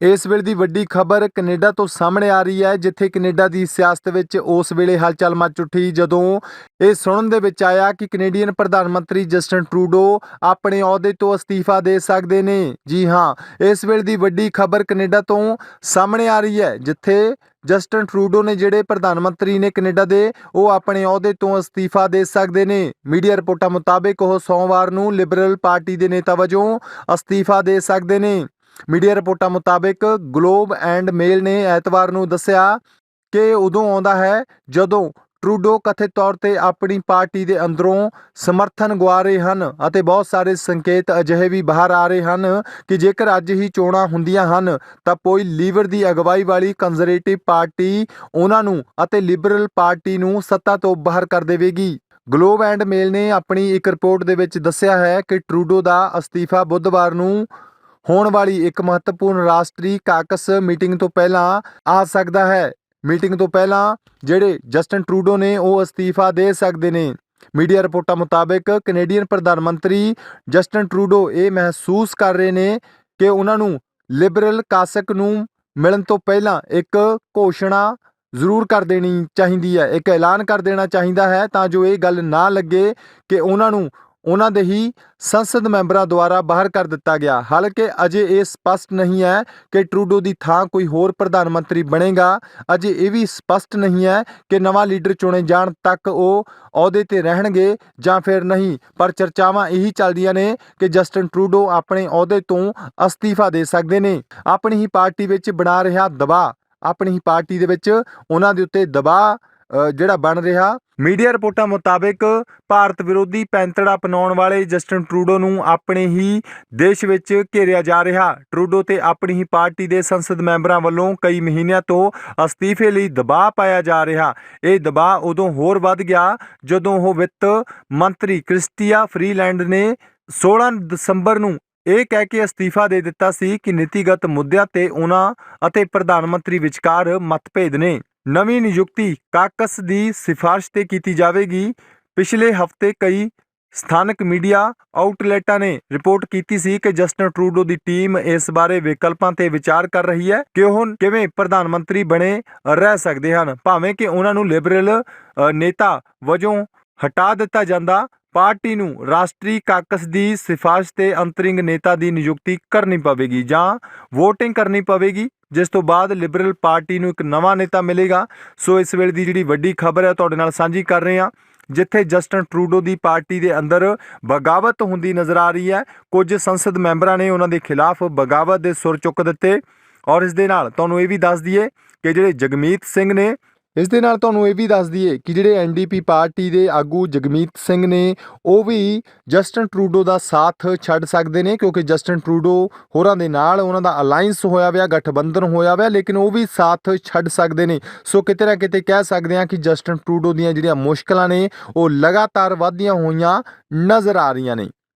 ਇਸ ਵੇਲੇ ਦੀ ਵੱਡੀ ਖਬਰ ਕੈਨੇਡਾ ਤੋਂ ਸਾਹਮਣੇ ਆ ਰਹੀ ਹੈ, ਜਿੱਥੇ ਕੈਨੇਡਾ ਦੀ ਸਿਆਸਤ ਵਿੱਚ ਉਸ ਵੇਲੇ ਹਲਚਲ ਮਚ ਉੱਠੀ, ਜਦੋਂ ਇਹ ਸੁਣਨ ਦੇ ਵਿੱਚ ਆਇਆ ਕਿ ਕੈਨੇਡੀਅਨ ਪ੍ਰਧਾਨ ਮੰਤਰੀ ਜਸਟਨ ਟਰੂਡੋ ਆਪਣੇ ਅਹੁਦੇ ਤੋਂ ਅਸਤੀਫਾ ਦੇ ਸਕਦੇ ਨੇ। ਜੀ ਹਾਂ, ਇਸ ਵੇਲੇ ਦੀ ਵੱਡੀ ਖਬਰ ਕੈਨੇਡਾ ਤੋਂ ਸਾਹਮਣੇ ਆ ਰਹੀ ਹੈ, ਜਿੱਥੇ ਜਸਟਨ ਟਰੂਡੋ ਨੇ ਜਿਹੜੇ ਪ੍ਰਧਾਨ ਮੰਤਰੀ ਨੇ ਕੈਨੇਡਾ ਦੇ, ਉਹ ਆਪਣੇ ਅਹੁਦੇ ਤੋਂ ਅਸਤੀਫਾ ਦੇ ਸਕਦੇ ਨੇ। ਮੀਡੀਆ ਰਿਪੋਰਟਾਂ ਮੁਤਾਬਕ ਉਹ ਸੋਮਵਾਰ ਨੂੰ ਲਿਬਰਲ ਪਾਰਟੀ ਦੇ ਨੇਤਾ ਵਜੋਂ ਅਸਤੀਫਾ ਦੇ ਸਕਦੇ ਨੇ। ਮੀਡੀਆ ਰਿਪੋਰਟਾਂ ਮੁਤਾਬਕ ਗਲੋਬ ਐਂਡ ਮੇਲ ਨੇ ਐਤਵਾਰ ਨੂੰ ਦੱਸਿਆ ਕਿ ਉਦੋਂ ਆਉਂਦਾ ਹੈ ਜਦੋਂ ਟਰੂਡੋ ਕਥਿਤ ਤੌਰ ਤੇ ਆਪਣੀ ਪਾਰਟੀ ਦੇ ਅੰਦਰੋਂ ਸਮਰਥਨ ਗਵਾ ਰਹੇ ਹਨ ਅਤੇ ਬਹੁਤ ਸਾਰੇ ਸੰਕੇਤ ਅਜਿਹੇ ਵੀ ਬਾਹਰ ਆ ਰਹੇ ਹਨ ਕਿ ਜੇਕਰ ਅੱਜ ਹੀ ਚੋਣਾਂ ਹੁੰਦੀਆਂ ਹਨ, ਤਾਂ ਕੋਈ ਲੀਵਰ ਦੀ ਅਗਵਾਈ ਵਾਲੀ ਕੰਜ਼ਰਵੇਟਿਵ ਪਾਰਟੀ ਉਹਨਾਂ ਨੂੰ ਅਤੇ ਲਿਬਰਲ ਪਾਰਟੀ ਨੂੰ ਸੱਤਾ ਤੋਂ ਬਾਹਰ ਕਰ ਦੇਵੇਗੀ। ਗਲੋਬ ਐਂਡ ਮੇਲ ਨੇ ਆਪਣੀ ਇੱਕ ਰਿਪੋਰਟ ਦੇ ਵਿੱਚ ਦੱਸਿਆ ਹੈ ਕਿ ਟਰੂਡੋ ਦਾ ਅਸਤੀਫਾ ਬੁੱਧਵਾਰ ਨੂੰ ਹੋਣ ਵਾਲੀ ਇੱਕ ਮਹੱਤਵਪੂਰਨ ਰਾਸ਼ਟਰੀ ਕਾਕਸ ਮੀਟਿੰਗ ਤੋਂ ਪਹਿਲਾਂ ਆ ਸਕਦਾ ਹੈ। ਮੀਟਿੰਗ ਤੋਂ ਪਹਿਲਾਂ ਜਿਹੜੇ ਜਸਟਨ ਟਰੂਡੋ ਨੇ ਉਹ ਅਸਤੀਫਾ ਦੇ ਸਕਦੇ ਨੇ। ਮੀਡੀਆ ਰਿਪੋਰਟਾਂ ਮੁਤਾਬਕ ਕੈਨੇਡੀਅਨ ਪ੍ਰਧਾਨ ਮੰਤਰੀ ਜਸਟਨ ਟਰੂਡੋ ਇਹ ਮਹਿਸੂਸ ਕਰ ਰਹੇ ਨੇ ਕਿ ਉਹਨਾਂ ਨੂੰ ਲਿਬਰਲ ਕਾਸਕ ਨੂੰ ਮਿਲਣ ਤੋਂ ਪਹਿਲਾਂ ਇੱਕ ਘੋਸ਼ਣਾ ਜ਼ਰੂਰ ਕਰ ਦੇਣੀ ਚਾਹੀਦੀ ਹੈ। ਇੱਕ ਐਲਾਨ ਕਰ ਦੇਣਾ ਚਾਹੀਦਾ ਹੈ ਤਾਂ ਜੋ ਇਹ ਗੱਲ ਨਾ ਲੱਗੇ ਕਿ ਉਹਨਾਂ ਨੂੰ ਉਹਨਾਂ ਦੇ ਹੀ ਸੰਸਦ ਮੈਂਬਰਾਂ ਦੁਆਰਾ ਬਾਹਰ ਕਰ ਦਿੱਤਾ ਗਿਆ। ਹਾਲਾਂਕਿ ਅਜੇ ਇਹ ਸਪਸ਼ਟ ਨਹੀਂ ਹੈ ਕਿ ਟਰੂਡੋ ਦੀ ਥਾਂ ਕੋਈ ਹੋਰ ਪ੍ਰਧਾਨ ਮੰਤਰੀ ਬਣੇਗਾ। ਅਜੇ ਇਹ ਵੀ ਸਪਸ਼ਟ ਨਹੀਂ ਹੈ ਕਿ ਨਵਾਂ ਲੀਡਰ ਚੁਣੇ ਜਾਣ ਤੱਕ ਉਹ ਅਹੁਦੇ ਤੇ ਰਹਿਣਗੇ ਜਾਂ ਫਿਰ ਨਹੀਂ। ਪਰ ਚਰਚਾਵਾਂ ਇਹੀ ਚੱਲਦੀਆਂ ਨੇ ਕਿ ਜਸਟਨ ਟਰੂਡੋ ਆਪਣੇ ਅਹੁਦੇ ਤੋਂ ਅਸਤੀਫਾ ਦੇ ਸਕਦੇ ਨੇ। ਆਪਣੀ ਹੀ ਪਾਰਟੀ ਵਿੱਚ ਬਣਾ ਰਿਹਾ ਦਬਾਅ। ਆਪਣੀ ਹੀ ਪਾਰਟੀ ਦੇ ਵਿੱਚ ਉਹਨਾਂ ਦੇ ਉੱਤੇ ਦਬਾਅ ਜਿਹੜਾ ਬਣ ਰਿਹਾ। ਮੀਡੀਆ ਰਿਪੋਰਟਾਂ ਮੁਤਾਬਕ ਭਾਰਤ ਵਿਰੋਧੀ ਪੈਂਤੜਾ ਅਪਣਾਉਣ ਵਾਲੇ ਜਸਟਨ ਟਰੂਡੋ ਨੂੰ ਆਪਣੇ ਹੀ ਦੇਸ਼ ਵਿੱਚ ਘੇਰਿਆ ਜਾ ਰਿਹਾ। ਟਰੂਡੋ ਤੇ ਆਪਣੀ ਹੀ ਪਾਰਟੀ ਦੇ ਸੰਸਦ ਮੈਂਬਰਾਂ ਵੱਲੋਂ ਕਈ ਮਹੀਨਿਆਂ ਤੋਂ ਅਸਤੀਫੇ ਲਈ ਦਬਾਅ ਪਾਇਆ ਜਾ ਰਿਹਾ। ਇਹ ਦਬਾਅ ਉਦੋਂ ਹੋਰ ਵੱਧ ਗਿਆ ਜਦੋਂ ਉਹ ਵਿੱਤ ਮੰਤਰੀ ਕ੍ਰਿਸਟੀਆ ਫਰੀਲੈਂਡ ਨੇ 16 ਦਸੰਬਰ ਨੂੰ ਇਹ ਕਹਿ ਕੇ ਅਸਤੀਫਾ ਦੇ ਦਿੱਤਾ ਸੀ ਕਿ ਨੀਤੀਗਤ ਮੁੱਦਿਆਂ ਤੇ ਉਹਨਾਂ ਅਤੇ ਪ੍ਰਧਾਨ ਮੰਤਰੀ ਵਿਚਕਾਰ ਮਤਭੇਦ ਨੇ। ਨਵੀਂ ਨਿਯੁਕਤੀ ਕਾਕਸ ਦੀ ਸਿਫਾਰਿਸ਼ ਤੇ ਕੀਤੀ ਜਾਵੇਗੀ। ਪਿਛਲੇ ਹਫ਼ਤੇ ਕਈ ਸਥਾਨਕ ਮੀਡੀਆ ਆਊਟਲੈਟਾਂ ਨੇ ਰਿਪੋਰਟ ਕੀਤੀ ਸੀ ਕਿ ਜਸਟਨ ਟਰੂਡੋ ਦੀ ਟੀਮ ਇਸ ਬਾਰੇ ਵਿਕਲਪਾਂ ਤੇ ਵਿਚਾਰ ਕਰ ਰਹੀ ਹੈ ਕਿ ਉਹ ਕਿਵੇਂ ਪ੍ਰਧਾਨ ਮੰਤਰੀ ਬਣੇ ਰਹਿ ਸਕਦੇ ਹਨ। ਭਾਵੇਂ ਕਿ ਉਹਨਾਂ ਨੂੰ ਲਿਬਰਲ ਨੇਤਾ ਵਜੋਂ ਹਟਾ ਦਿੱਤਾ ਜਾਂਦਾ ਪਾਰਟੀ ਨੂੰ ਰਾਸ਼ਟਰੀ ਕਾਕਸ ਦੀ ਸਿਫਾਰਿਸ਼ ਤੇ ਅੰਤਰਿੰਗ ਨੇਤਾ ਦੀ ਨਿਯੁਕਤੀ ਕਰਨੀ ਪਵੇਗੀ ਜਾਂ VOTING ਕਰਨੀ ਪਵੇਗੀ, ਜਿਸ ਤੋਂ ਬਾਅਦ ਲਿਬਰਲ ਪਾਰਟੀ ਨੂੰ ਇੱਕ ਨਵਾਂ ਨੇਤਾ ਮਿਲੇਗਾ। ਸੋ ਇਸ ਵੇਲੇ ਦੀ ਜਿਹੜੀ ਵੱਡੀ ਖਬਰ ਹੈ, ਤੁਹਾਡੇ ਨਾਲ ਸਾਂਝੀ ਕਰ ਰਹੇ ਹਾਂ। ਜਿੱਥੇ ਜਸਟਨ ਟਰੂਡੋ ਦੀ ਪਾਰਟੀ ਦੇ ਅੰਦਰ ਬਗਾਵਤ ਹੁੰਦੀ ਨਜ਼ਰ ਆ ਰਹੀ ਹੈ। ਕੁਝ ਸੰਸਦ ਮੈਂਬਰਾਂ ਨੇ ਉਹਨਾਂ ਦੇ ਖਿਲਾਫ ਬਗਾਵਤ ਦੇ ਸੁਰ ਚੁੱਕ ਦਿੱਤੇ ਔਰ ਇਸ ਦੇ ਨਾਲ ਤੁਹਾਨੂੰ ਇਹ ਵੀ ਦੱਸ ਦਈਏ ਕਿ ਜਿਹੜੇ ਜਗਮੀਤ ਸਿੰਘ ਨੇ ਇਸ ਦੇ ਨਾਲ ਤੁਹਾਨੂੰ ਇਹ ਵੀ ਦੱਸ ਦਈਏ ਕਿ ਜਿਹੜੇ ਐਨਡੀਪੀ ਪਾਰਟੀ ਦੇ ਆਗੂ ਜਗਮੀਤ ਸਿੰਘ ਨੇ, ਉਹ ਵੀ ਜਸਟਨ ਟਰੂਡੋ ਦਾ ਸਾਥ ਛੱਡ ਸਕਦੇ ਨੇ, ਕਿਉਂਕਿ ਜਸਟਨ ਟਰੂਡੋ ਹੋਰਾਂ ਦੇ ਨਾਲ ਉਹਨਾਂ ਦਾ ਅਲਾਈਅੰਸ ਹੋਇਆ ਹੋਇਆ ਗਠਬੰਧਨ ਹੋਇਆ ਹੋਇਆ ਲੇਕਿਨ ਉਹ ਵੀ ਸਾਥ ਛੱਡ ਸਕਦੇ ਨੇ। ਸੋ ਕਿਤੇ ਨਾ ਕਿਤੇ ਕਹਿ ਸਕਦੇ ਹਾਂ ਕਿ ਜਸਟਨ ਟਰੂਡੋ ਦੀਆਂ ਜਿਹੜੀਆਂ ਮੁਸ਼ਕਲਾਂ ਨੇ, ਉਹ ਲਗਾਤਾਰ ਵਧਦੀਆਂ ਹੋਈਆਂ ਨਜ਼ਰ ਆ ਰਹੀਆਂ ਨੇ।